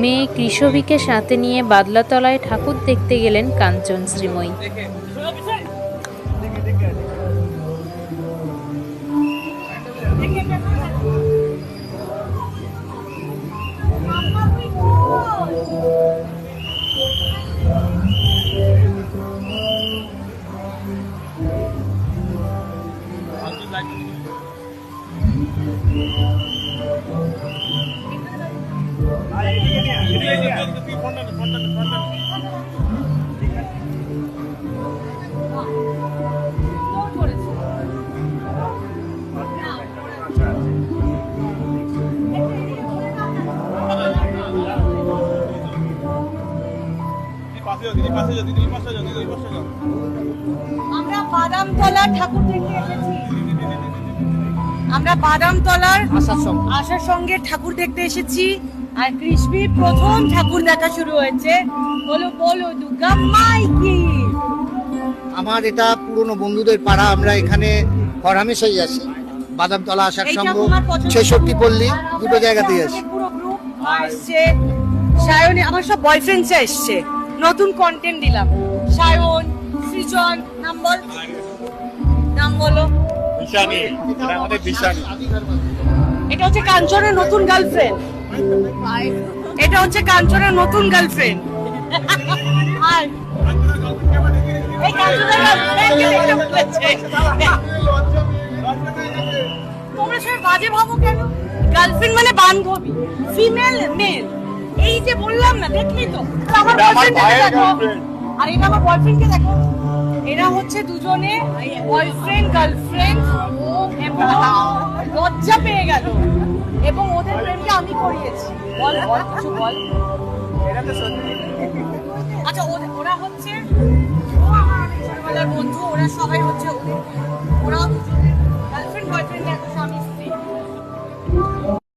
মেয়ে কৃষবিকে সাথে নিয়ে বাদলাতলায় ঠাকুর দেখতে গেলেন কাঞ্চন শ্রীময়ী। আমরা বাদামতলা ঠাকুর দেখতে এসেছি। আমরা বাদামতলার আশার সঙ্গে ঠাকুর দেখতে এসেছি। আর কৃষ্ণি প্রথম ঠাকুর দেখা শুরু হয়েছে। বলো বলো দুর্গা মাই কি? আমার এটা পুরনো বন্ধুদের পাড়া আমরা এখানে হরহামেশাই আসি। বাদামতলা আসার সঙ্গ ছেষট্টি পল্লী দুটো জায়গাতেই হচ্ছে আসি। আসছে। সায়নী আমার সব বয়ফ্রেন্ডস এসছে। নতুন কন্টেন্ট দিলাম। সায়ন সৃজন নাম বল। নাম বলো এটা হচ্ছে কাঞ্চনের নতুন গার্লফ্রেন্ড এটা হচ্ছে কাঞ্চনের নতুন গার্লফ্রেন্ড তোমরা সবাই বাজে ভাবো কেন? গার্লফ্রেন্ড মানে বান্ধবী ফিমেল মেল এই যে বললাম না দেখলি তো? আর আমার এটা আমার boyfriend কে দেখো। আর এটা আমার বয়ফ্রেন্ডকে দেখো। এরা হচ্ছে দুজনে বয়ফ্রেন্ড গার্লফ্রেন্ড এবং লজ্জা পেয়ে গেল। এবং ওদের প্রেমকে আমি করিয়েছি। বল বল কিছু বল। এটা তো সত্যি। আচ্ছা ওদের- ওরা হচ্ছে ছোটবেলার বন্ধু ওরা সবাই হচ্ছে ওরা